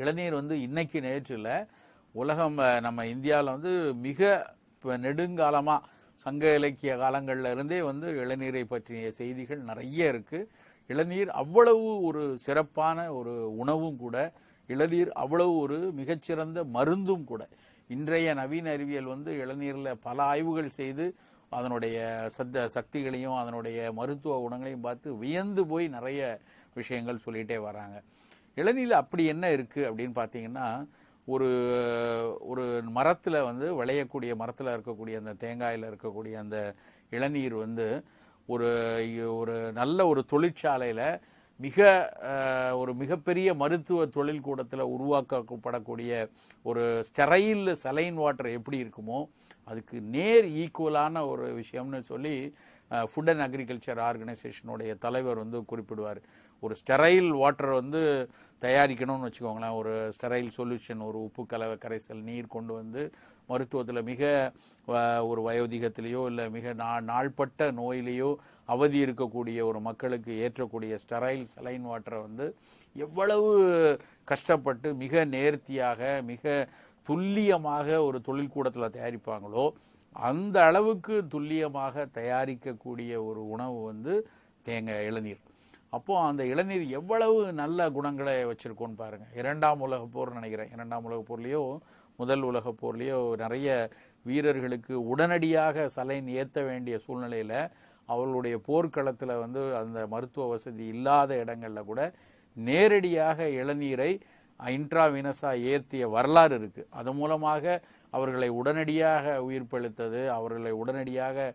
இளநீர் வந்து இன்னைக்கு நேற்றில் உலகம் நம்ம இந்தியாவில் வந்து மிக நெடுங்காலமாக சங்க இலக்கிய காலங்களில் இருந்தே வந்து இளநீரை பற்றிய செய்திகள் நிறைய இருக்குது இளநீர் அவ்வளவு ஒரு சிறப்பான ஒரு உணவும் கூட இளநீர் அவ்வளவு ஒரு மிகச்சிறந்த மருந்தும் கூட. இன்றைய நவீன அறிவியல் வந்து இளநீரில் பல ஆய்வுகள் செய்து அதனுடைய சத்த சக்திகளையும் அதனுடைய மருத்துவ குணங்களையும் பார்த்து வியந்து போய் நிறைய விஷயங்கள் சொல்லிகிட்டே வராங்க. இளநீரில் அப்படி என்ன இருக்குது அப்படின்னு பார்த்தீங்கன்னா ஒரு ஒரு மரத்தில் வந்து விளையக்கூடிய மரத்தில் இருக்கக்கூடிய அந்த தேங்காயில் இருக்கக்கூடிய அந்த இளநீர் வந்து ஒரு ஒரு நல்ல ஒரு தொழிற்சாலையில் மிக ஒரு மிகப்பெரிய மருத்துவ தொழில் கூடத்தில் உருவாக்கப்படக்கூடிய ஒரு ஸ்டெரைல் சலைன் வாட்டர் எப்படி இருக்குமோ அதுக்கு நேர் ஈக்குவலான ஒரு விஷயம்னு சொல்லி ஃபுட் அண்ட் அக்ரிகல்ச்சர் ஆர்கனைசேஷனுடைய தலைவர் வந்து குறிப்பிடுவார். ஒரு ஸ்டெரைல் வாட்டர் வந்து தயாரிக்கணும்னு வச்சுக்கோங்களேன். ஒரு ஸ்டெரைல் சொல்யூஷன் ஒரு உப்பு கலவை கரைசல் நீர் கொண்டு வந்து மருத்துவத்தில் மிக ஒரு வயோதிகத்திலேயோ இல்லை மிக நா நாள்பட்ட நோயிலேயோ அவதி இருக்கக்கூடிய ஒரு மக்களுக்கு ஏற்றக்கூடிய ஸ்டெரைல் சலைன் வாட்டரை வந்து எவ்வளவு கஷ்டப்பட்டு மிக நேர்த்தியாக மிக துல்லியமாக ஒரு தொழில்கூடத்தில் தயாரிப்பாங்களோ அந்த அளவுக்கு துல்லியமாக தயாரிக்கக்கூடிய ஒரு உணவு வந்து தேங்காய் இளநீர். அப்போது அந்த இளநீர் எவ்வளவு நல்ல குணங்களை வச்சுருக்கோன்னு பாருங்கள் இரண்டாம் உலக போர் நினைக்கிறேன். இரண்டாம் உலக போர்லேயோ முதல் உலக போர்லேயோ நிறைய வீரர்களுக்கு உடனடியாக சலைன் ஏற்ற வேண்டிய சூழ்நிலையில் அவர்களுடைய போர்க்களத்தில் வந்து அந்த மருத்துவ வசதி இல்லாத இடங்கள்ல கூட நேரடியாக இளநீரை இன்ட்ராவினஸாக ஏற்றிய வரலாறு இருக்குது அது மூலமாக அவர்களை உடனடியாக உயிர்ப்பெழுத்தது அவர்களை உடனடியாக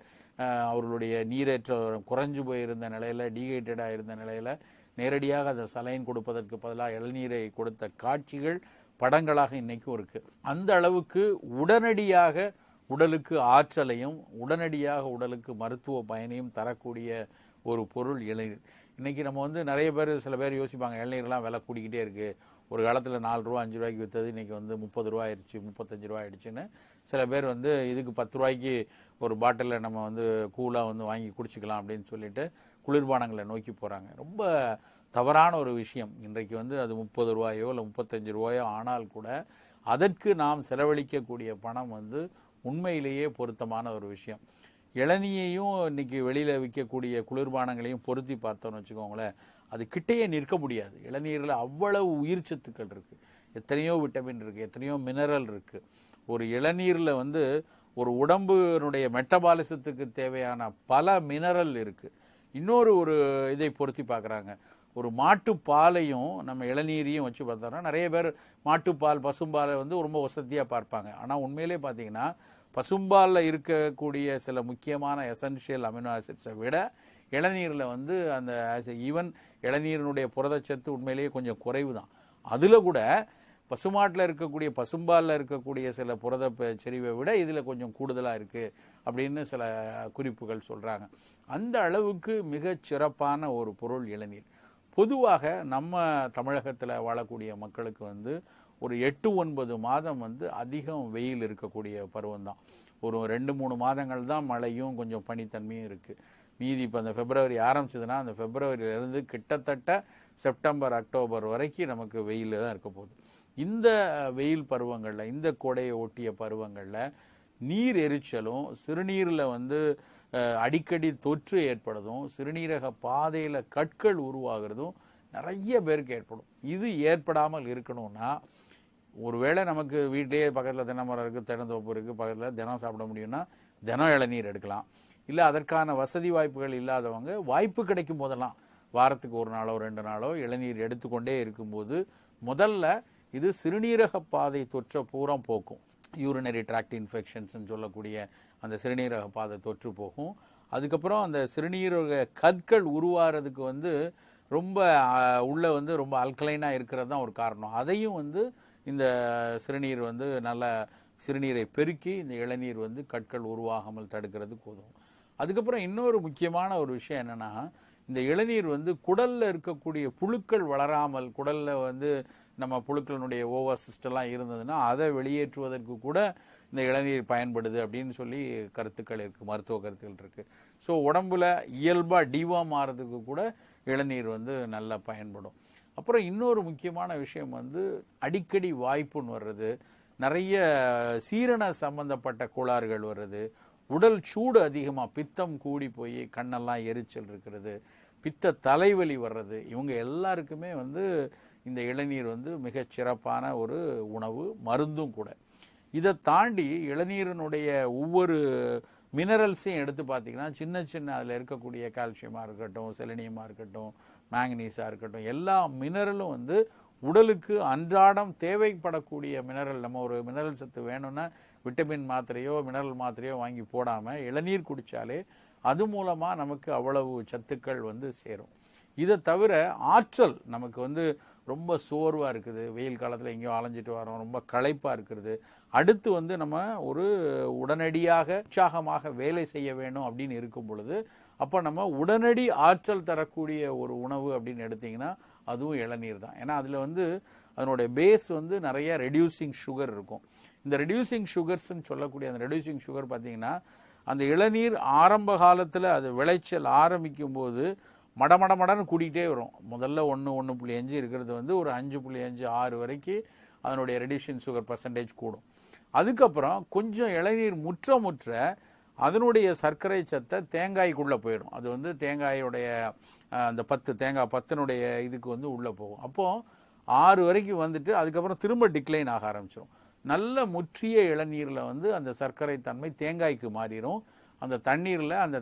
அவர்களுடைய நீரேற்றம் குறைஞ்சு போயிருந்த நிலையில் டீஹைட்ரடாக இருந்த நிலையில் நேரடியாக அந்த சலைன் கொடுப்பதற்கு பதிலாக இளநீரை கொடுத்த காட்சிகள் படங்களாக இன்றைக்கும் இருக்குது அந்த அளவுக்கு உடனடியாக உடலுக்கு ஆற்றலையும் உடனடியாக உடலுக்கு மருத்துவ பயனையும் தரக்கூடிய ஒரு பொருள் இளநீர். இன்றைக்கி நம்ம வந்து நிறைய பேர் சில பேர் யோசிப்பாங்க இளநீர்லாம் விலை கூடிக்கிட்டே இருக்குது ஒரு காலத்தில் நாலு ரூபா அஞ்சு ரூபாய்க்கு விற்றது இன்னைக்கு வந்து முப்பது ரூபா ஆயிடுச்சு முப்பத்தஞ்சு ரூபா ஆயிடுச்சுன்னு சில பேர் வந்து இதுக்கு பத்து ரூபாய்க்கு ஒரு பாட்டிலில் நம்ம வந்து கூலாக வந்து வாங்கி குடிச்சுக்கலாம் அப்படின்னு சொல்லிட்டு குளிர்பானங்களை நோக்கி போகிறாங்க ரொம்ப தவறான ஒரு விஷயம். இன்றைக்கு வந்து அது முப்பது ரூபாயோ இல்லை முப்பத்தஞ்சு ரூபாயோ ஆனால் கூட அதற்கு நாம் செலவழிக்கக்கூடிய பணம் வந்து உண்மையிலேயே பொருத்தமான ஒரு விஷயம். இளநியையும் இன்னைக்கு வெளியில் விற்கக்கூடிய குளிர்பானங்களையும் பொருத்தி பார்த்தோன்னு வச்சுக்கோங்களேன். அது கிட்டேயே நிற்க முடியாது. இளநீரில் அவ்வளவு உயிர் சத்துக்கள் இருக்குது எத்தனையோ விட்டமின் இருக்குது எத்தனையோ மினரல் இருக்குது ஒரு இளநீரில் வந்து ஒரு உடம்புனுடைய மெட்டபாலிசத்துக்கு தேவையான பல மினரல் இருக்குது இன்னொரு ஒரு இதை பொருத்தி பார்க்குறாங்க. ஒரு மாட்டுப்பாலையும் நம்ம இளநீரையும் வச்சு பார்த்தோம்னா நிறைய பேர் மாட்டுப்பால் பசும்பாலை வந்து ரொம்ப வசதியாக பார்ப்பாங்க. ஆனால் உண்மையிலே பார்த்தீங்கன்னா பசும்பாலில் இருக்கக்கூடிய சில முக்கியமான எசென்ஷியல் அமினோ ஆசிட்ஸை விட இளநீரில் வந்து அந்த ஈவன் இளநீரினுடைய புரதச்சத்து உண்மையிலேயே கொஞ்சம் குறைவு தான் அதில் கூட பசுமாட்டில் இருக்கக்கூடிய பசும்பாலில் இருக்கக்கூடிய சில புரத செறிவை விட இதில் கொஞ்சம் கூடுதலாக இருக்குது அப்படின்னு சில குறிப்புகள் சொல்கிறாங்க அந்த அளவுக்கு மிகச் சிறப்பான ஒரு பொருள் இளநீர். பொதுவாக நம்ம தமிழகத்தில் வாழக்கூடிய மக்களுக்கு வந்து ஒரு எட்டு ஒன்பது மாதம் வந்து அதிகம் வெயில் இருக்கக்கூடிய பருவம் தான் ஒரு ரெண்டு மூணு மாதங்கள் தான் மழையும் கொஞ்சம் பனித்தன்மையும் இருக்குது மீதி இப்போ அந்த பிப்ரவரி ஆரம்பிச்சதுன்னா அந்த பிப்ரவரியிலேருந்து கிட்டத்தட்ட செப்டம்பர் அக்டோபர் வரைக்கும் நமக்கு வெயில் தான் இருக்க போகுது. இந்த வெயில் பருவங்களில் இந்த கோடையை ஒட்டிய பருவங்களில் நீர் எரிச்சலும் சிறுநீரில் வந்து அடிக்கடி தொற்று ஏற்படுதும் சிறுநீரக பாதையில் கற்கள் உருவாகிறதும் நிறைய பேருக்கு ஏற்படும். இது ஏற்படாமல் இருக்கணும்னா ஒருவேளை நமக்கு வீட்டிலேயே பக்கத்தில் தென்னை மரம் இருக்கு தென்னந்தோப்பு இருக்குது பக்கத்தில் தினம் சாப்பிட முடியும்னா தினம் இளநீர் எடுக்கலாம். இல்லை அதற்கான வசதி வாய்ப்புகள் இல்லாதவங்க வாய்ப்பு கிடைக்கும் போதெல்லாம் வாரத்துக்கு ஒரு நாளோ ரெண்டு நாளோ இளநீர் எடுத்துக்கொண்டே இருக்கும்போது முதல்ல இது சிறுநீரக பாதை தொற்றை பூரம் போக்கும். யூரினரி ட்ராக்ட் இன்ஃபெக்ஷன்ஸ்னு சொல்லக்கூடிய அந்த சிறுநீரக பாதை தொற்று போகும். அதுக்கப்புறம் அந்த சிறுநீரக கற்கள் உருவாகிறதுக்கு வந்து ரொம்ப உள்ளே உள்ள வந்து ரொம்ப அல்கலைனாக இருக்கிறது தான் ஒரு காரணம். அதையும் வந்து இந்த சிறுநீர் வந்து நல்ல சிறுநீரை பெருக்கி இந்த இளநீர் வந்து கற்கள் உருவாகாமல் தடுக்கிறதுக்கு உதவும். அதுக்கப்புறம் இன்னொரு முக்கியமான ஒரு விஷயம் என்னன்னா இந்த இளநீர் வந்து குடல்ல இருக்கக்கூடிய புழுக்கள் வளராமல் குடல்ல வந்து நம்ம புழுக்களினுடைய ஓவர்சிஸ்ட் இருந்ததுன்னா அதை வெளியேற்றுவதற்கு கூட இந்த இளநீர் பயன்படுது அப்படின்னு சொல்லி கருத்துக்கள் இருக்கு மருத்துவ கருத்துக்கள் இருக்கு. ஸோ உடம்புல இயல்பா டிவாம் ஆறதுக்கு கூட இளநீர் வந்து நல்லா பயன்படும். அப்புறம் இன்னொரு முக்கியமான விஷயம் வந்து அடிக்கடி வாய்ப்புன்னு வர்றது நிறைய சீரண சம்பந்தப்பட்ட கோளாறுகள் வர்றது உடல் சூடு அதிகமாக பித்தம் கூடி போய் கண்ணெல்லாம் எரிச்சல் இருக்கிறது பித்த தலைவலி வர்றது இவங்க எல்லாருக்குமே வந்து இந்த இளநீர் வந்து மிகச் சிறப்பான ஒரு உணவு மருந்தும் கூட. இதை தாண்டி இளநீரினுடைய ஒவ்வொரு மினரல்ஸையும் எடுத்து பார்த்தீங்கன்னா சின்ன சின்ன அதில் இருக்கக்கூடிய கால்சியமாக இருக்கட்டும் செலனியமாக இருக்கட்டும் மேங்கனீஸாக இருக்கட்டும் எல்லா மினரலும் வந்து உடலுக்கு அன்றாடம் தேவைப்படக்கூடிய மினரல் நம்ம ஒரு மினரல் சத்து வேணும்னா விட்டமின் மாத்திரையோ மினரல் மாத்திரையோ வாங்கி போடாமல் இளநீர் குடித்தாலே அது மூலமாக நமக்கு அவ்வளவு சத்துக்கள் வந்து சேரும். இதை தவிர ஆற்றல் நமக்கு வந்து ரொம்ப சோர்வாக இருக்குது. வெயில் காலத்தில் எங்கேயோ அலைஞ்சிட்டு வரோம் ரொம்ப களைப்பாக இருக்கிறது அடுத்து வந்து நம்ம ஒரு உடனடியாக உற்சாகமாக வேலை செய்ய வேணும் அப்படின்னு இருக்கும் பொழுது அப்போ நம்ம உடனடி ஆற்றல் தரக்கூடிய ஒரு உணவு அப்படின்னு எடுத்திங்கன்னா அதுவும் இளநீர் தான். ஏன்னா அதில் வந்து அதனுடைய பேஸ் வந்து நிறைய ரெடியூசிங் சுகர் இருக்கும். இந்த ரெடியூசிங் சுகர்ஸ்ன்னு சொல்லக்கூடிய அந்த ரெடியூசிங் சுகர் பார்த்தீங்கன்னா அந்த இளநீர் ஆரம்ப காலத்தில் அது விளைச்சல் ஆரம்பிக்கும் போது மடமட மடன்னு கூட்டிகிட்டே வரும். முதல்ல ஒன்று ஒன்று புள்ளி அஞ்சு இருக்கிறது வந்து ஒரு அஞ்சு புள்ளி அஞ்சு ஆறு வரைக்கும் அதனுடைய ரெடியூஷன் சுகர் பர்சன்டேஜ் கூடும். அதுக்கப்புறம் கொஞ்சம் இளநீர் முற்ற முற்ற அதனுடைய சர்க்கரை சத்தை தேங்காய்க்குள்ளே போயிடும். அது வந்து தேங்காயோடைய அந்த பத்து தேங்காய் பத்தினுடைய இதுக்கு வந்து உள்ளே போகும். அப்போது ஆறு வரைக்கும் வந்துட்டு அதுக்கப்புறம் திரும்ப டிக்ளைன் ஆக ஆரம்பிச்சிடும் நல்ல முற்றிய இளநீரில் வந்து அந்த சர்க்கரை தன்மை தேங்காய்க்கு மாறிடும் அந்த தண்ணீரில் அந்த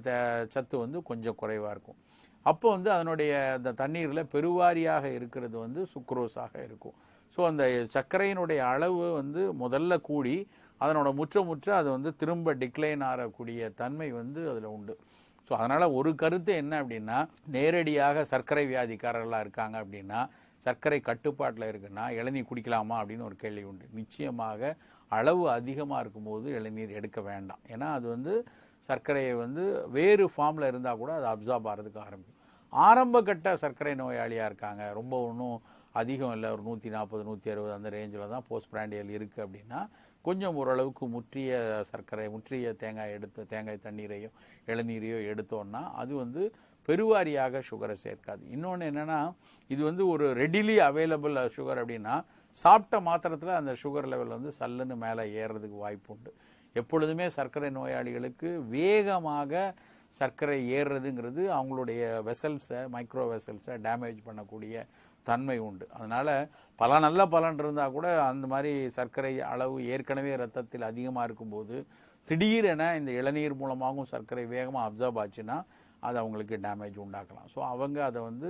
சத்து வந்து கொஞ்சம் குறைவாக இருக்கும். அப்போ வந்து அதனுடைய அந்த தண்ணீரில் பெருவாரியாக இருக்கிறது வந்து சுக்ரோஸாக இருக்கும். ஸோ அந்த சர்க்கரையினுடைய அளவு வந்து முதல்ல கூடி அதனோட முற்ற முற்ற அது வந்து திரும்ப டிக்ளைன் ஆகக்கூடிய தன்மை வந்து அதில் உண்டு. ஸோ அதனால் ஒரு கருத்து என்ன அப்படின்னா நேரடியாக சர்க்கரை வியாதிக்காரர்களாக இருக்காங்க அப்படின்னா சர்க்கரை கட்டுப்பாட்டில் இருக்குன்னா இளநீர் குடிக்கலாமா அப்படின்னு ஒரு கேள்வி உண்டு. நிச்சயமாக அளவு அதிகமாக இருக்கும்போது இளநீர் எடுக்க வேண்டாம். ஏன்னா அது வந்து சர்க்கரையை வந்து வேறு ஃபார்மில் இருந்தால் கூட அது அப்சார்ப் ஆகிறதுக்கு ஆரம்பிக்கும். ஆரம்ப கட்ட சர்க்கரை நோயாளியாக இருக்காங்க. ரொம்ப ஒன்றும் அதிகம் இல்லை. ஒரு நூற்றி நாற்பது நூற்றி அறுபது அந்த ரேஞ்சில் தான் போஸ்ட் பிராண்டியல் இருக்குது அப்படின்னா கொஞ்சம் ஓரளவுக்கு முற்றிய சர்க்கரை முற்றிய தேங்காய் எடுத்து தேங்காய் தண்ணீரையோ இளநீரையோ எடுத்தோம்னா அது வந்து பெருவாரியாக சுகரை சேர்க்காது. இன்னொன்று என்னென்னா இது வந்து ஒரு ரெடிலி அவைலபிள் சுகர் அப்படின்னா சாப்பிட்ட மாத்திரத்தில் அந்த சுகர் லெவல் வந்து சல்லுன்னு மேலே ஏறுறதுக்கு வாய்ப்பு உண்டு எப்பொழுதுமே சர்க்கரை நோயாளிகளுக்கு வேகமாக சர்க்கரை ஏறுறதுங்கிறது அவங்களுடைய வெசல்ஸை மைக்ரோ வெசல்ஸை டேமேஜ் பண்ணக்கூடிய தன்மை உண்டு. அதனால் பல நல்ல பலன் இருந்தால் கூட அந்த மாதிரி சர்க்கரை அளவு ஏற்கனவே ரத்தத்தில் அதிகமாக இருக்கும்போது திடீரென இந்த இளநீர் மூலமாகவும் சர்க்கரை வேகமாக அப்சர்வ் ஆச்சுன்னா அது அவங்களுக்கு டேமேஜ் உண்டாக்கலாம். ஸோ அவங்க அதை வந்து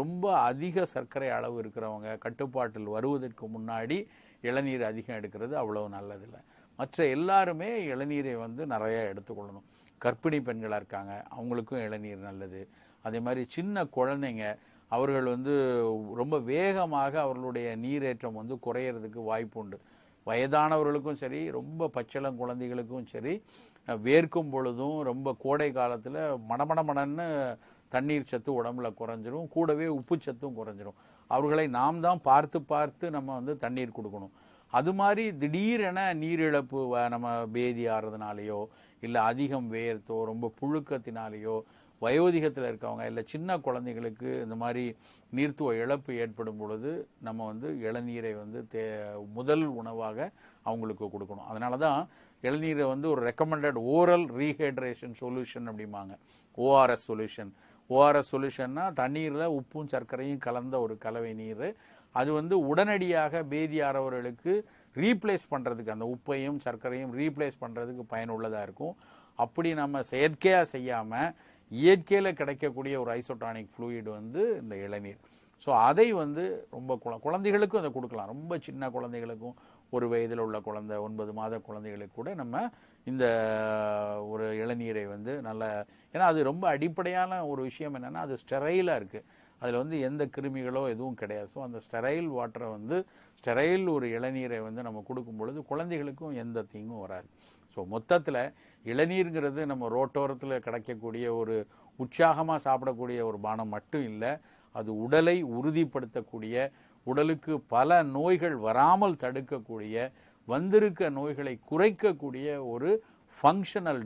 ரொம்ப அதிக சர்க்கரை அளவு இருக்கிறவங்க கட்டுப்பாட்டில் வருவதற்கு முன்னாடி இளநீர் அதிகம் எடுக்கிறது அவ்வளோ நல்லதில்லை. மற்ற எல்லாருமே இளநீரை வந்து நிறையா எடுத்துக்கொள்ளணும். கர்ப்பிணி பெண்களாக இருக்காங்க. அவங்களுக்கும் இளநீர் நல்லது. அதே மாதிரி சின்ன குழந்தைங்க அவர்கள் வந்து ரொம்ப வேகமாக அவர்களுடைய நீரேற்றம் வந்து குறையிறதுக்கு வாய்ப்பு உண்டு. வயதானவர்களுக்கும் சரி ரொம்ப பச்சளம் குழந்தைகளுக்கும் சரி வேர்க்கும் பொழுதும் ரொம்ப கோடை காலத்தில் மணமணமணன்னு தண்ணீர் சத்து உடம்புல குறைஞ்சிரும். கூடவே உப்பு சத்தும் குறைஞ்சிரும். அவர்களை நாம் தான் பார்த்து பார்த்து நம்ம வந்து தண்ணீர் கொடுக்கணும். அது மாதிரி திடீரென நீரிழப்பு நம்ம பேதி ஆறுறதுனாலையோ இல்லை அதிகம் வேர்த்தோ ரொம்ப புழுக்கத்தினாலேயோ வயோதிகத்தில் இருக்கவங்க இல்லை சின்ன குழந்தைகளுக்கு இந்த மாதிரி நீர்த்துவ இழப்பு ஏற்படும் பொழுது நம்ம வந்து இளநீரை வந்து தே முதல் உணவாக அவங்களுக்கு கொடுக்கணும். அதனால தான் இளநீரை வந்து ஒரு ரெக்கமெண்டட் ஓரல் ரீஹைட்ரேஷன் சொல்யூஷன் அப்படிம்பாங்க. ஓஆர்எஸ் சொல்யூஷன் ஓஆர்எஸ் சொல்யூஷன்னா தண்ணீரில் உப்பும் சர்க்கரையும் கலந்த ஒரு கலவை நீர். அது வந்து உடனடியாக பேதி ஆறவர்களுக்கு ரீப்ளேஸ் பண்ணுறதுக்கு அந்த உப்பையும் சர்க்கரையும் ரீப்ளேஸ் பண்ணுறதுக்கு பயனுள்ளதாக இருக்கும். அப்படி நம்ம செயற்கையாக செய்யாமல் இயற்கையில் கிடைக்கக்கூடிய ஒரு ஐசோட்டானிக் ஃப்ளூயிட் வந்து இந்த இளநீர். ஸோ அதை வந்து ரொம்ப குழ குழந்தைகளுக்கும் அதை கொடுக்கலாம். ரொம்ப சின்ன குழந்தைகளுக்கும் ஒரு வயதில் உள்ள குழந்தை ஒன்பது மாத குழந்தைகளுக்கு கூட நம்ம இந்த ஒரு இளநீரை வந்து நல்ல ஏன்னா அது ரொம்ப அடிப்படையான ஒரு விஷயம் என்னென்னா அது ஸ்டெரைலாக இருக்குது அதில் வந்து எந்த கிருமிகளோ எதுவும் கிடையாது. ஸோ அந்த ஸ்டெரைல் வாட்டரை வந்து ஸ்டெரைல் ஒரு இளநீரை வந்து நம்ம கொடுக்கும் பொழுது குழந்தைகளுக்கும் எந்த தீங்கும் வராது. ஸோ மொத்தத்தில் இளநீருங்கிறது நம்ம ரோட்டோரத்தில் கிடைக்கக்கூடிய ஒரு உற்சாகமாக சாப்பிடக்கூடிய ஒரு பானம் மட்டும் இல்லை அது உடலை உறுதிப்படுத்தக்கூடிய உடலுக்கு பல நோய்கள் வராமல் தடுக்கக்கூடிய வந்திருக்க நோய்களை குறைக்கக்கூடிய ஒரு ஃபங்க்ஷனல்